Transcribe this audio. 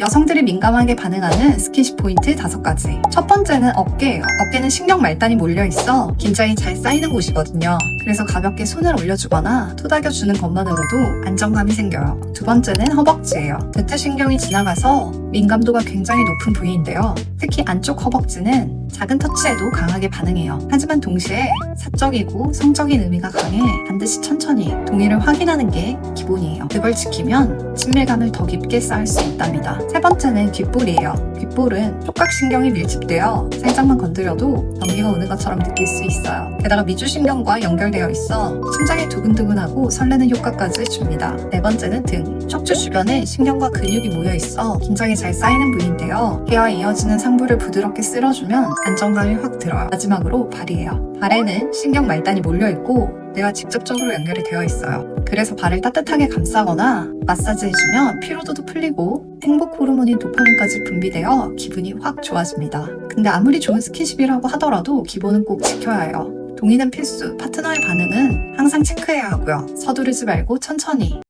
여성들이 민감하게 반응하는 스킨십 포인트 다섯 가지. 첫 번째는 어깨예요. 어깨는 신경 말단이 몰려 있어 긴장이 잘 쌓이는 곳이거든요. 그래서 가볍게 손을 올려주거나 토닥여주는 것만으로도 안정감이 생겨요. 두 번째는 허벅지예요. 대퇴신경이 지나가서 민감도가 굉장히 높은 부위인데요. 특히 안쪽 허벅지는 작은 터치에도 강하게 반응해요. 하지만 동시에 사적이고 성적인 의미가 강해 반드시 천천히 동의를 확인하는 게 기본이에요. 그걸 지키면 친밀감을 더 깊게 쌓을 수 있답니다. 세 번째는 귓볼이에요. 귓볼은 촉각신경이 밀집되어 살짝만 건드려도 전기가 오는 것처럼 느낄 수 있어요. 게다가 미주신경과 연결되어 있어 심장이 두근두근하고 설레는 효과까지 줍니다. 네 번째는 등. 척추 주변에 신경과 근육이 모여 있어 긴장이 잘 쌓이는 부위인데요. 폐와 이어지는 상 부를 부드럽게 쓸어주면 안정감이 확 들어요. 마지막으로 발이에요. 발에는 신경 말단이 몰려 있고 뇌와 직접적으로 연결이 되어 있어요. 그래서 발을 따뜻하게 감싸거나 마사지해주면 피로도도 풀리고 행복 호르몬인 도파민까지 분비되어 기분이 확 좋아집니다. 근데 아무리 좋은 스킨십이라고 하더라도 기본은 꼭 지켜야 해요. 동의는 필수, 파트너의 반응은 항상 체크해야 하고요. 서두르지 말고 천천히